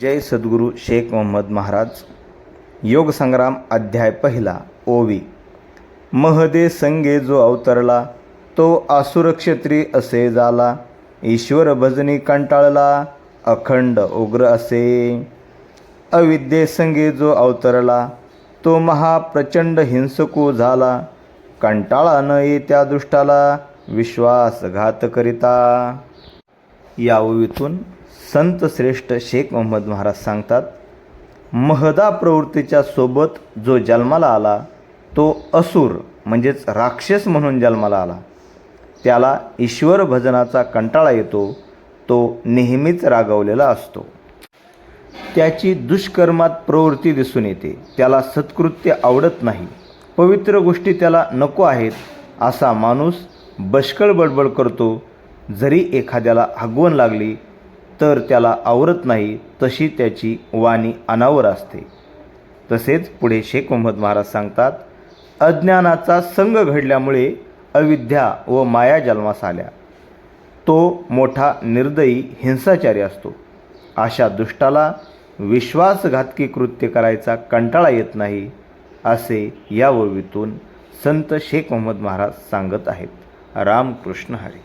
जय सद्गुरू शेख मोहम्मद महाराज. योग संग्राम अध्याय पहिला ओवी. महदे संगे जो अवतरला तो असुरक्षत्री असे झाला ईश्वर भजनी कंटाळला अखंड उग्र असे. अविद्ये संगे जो अवतरला तो महाप्रचंड हिंसकू झाला. कंटाळा न येत्या दृष्टाला विश्वासघात करिता. या ओवीतून संत श्रेष्ठ शेख मोहम्मद महाराज सांगतात महदा प्रवृत्तीच्या सोबत जो जन्माला आला तो असुर म्हणजेच राक्षस म्हणून जन्माला आला. त्याला ईश्वर भजनाचा कंटाळा येतो तो नेहमीच रागवलेला असतो. त्याची दुष्कर्मात प्रवृत्ती दिसून येते त्याला सत्कृत्य आवडत नाही. पवित्र गोष्टी त्याला नको आहेत असा माणूस बष्कळ बडबड करतो जरी एखाद्याला हगवण लागली तर त्याला आवरत नाही तशी त्याची वाणी अनावर असते. तसेच पुढे शेख मोहम्मद महाराज सांगतात अज्ञानाचा संग घडल्यामुळे अविद्या व माया जन्मास आल्या. तो मोठा निर्दयी हिंसाचारी असतो. अशा दुष्टाला विश्वासघातकी कृत्य करायचा कंटाळा येत नाही असे या ओवीतून संत शेख मोहम्मद महाराज सांगत आहेत. रामकृष्ण हरी.